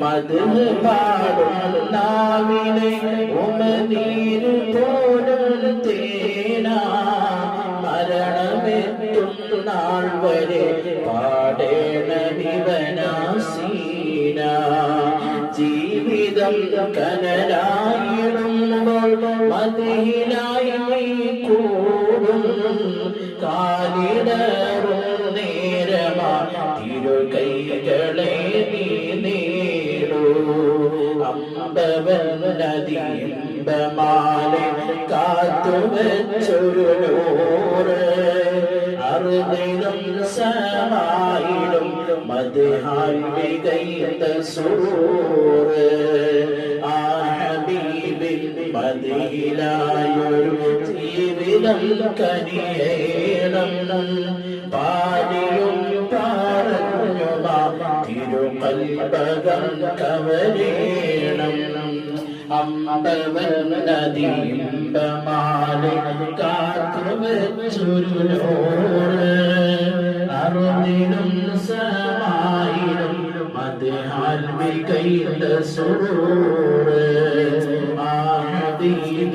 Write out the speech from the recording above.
മധു പാടും നാവിനെ ഉമനീര് പോലും തേനാ. മരണമെത്തും നാൾ വരെ പാടേണ വിവനാസീന ജീവിതം കനലായിടുമ്പോൾ മതിയിലായി കൂടും കാലിടറും നേരമാ തിരുകൈകളെ നീ നേടൂ അമ്പവൻ നദിയമ്പമാലെ കാത്തുവച്ചൊരു നൂറ് അറുതിലും സമായിലും മദ്ഹാൽ വികൈത സൂറ് ആ ഹബീബിൻ മദീനായൊരു ജീവിതം കനിയേണം. പാലിയും തിരുകൽപകം കവരേണം അമ്പവൻ നദിയമ്പമാലെ കാത്തുവച്ചൊരു നൂറ് അറുതിലും സമായിലും മദ്ഹാൽ വികൈത സൂറ് ആ കനിയേ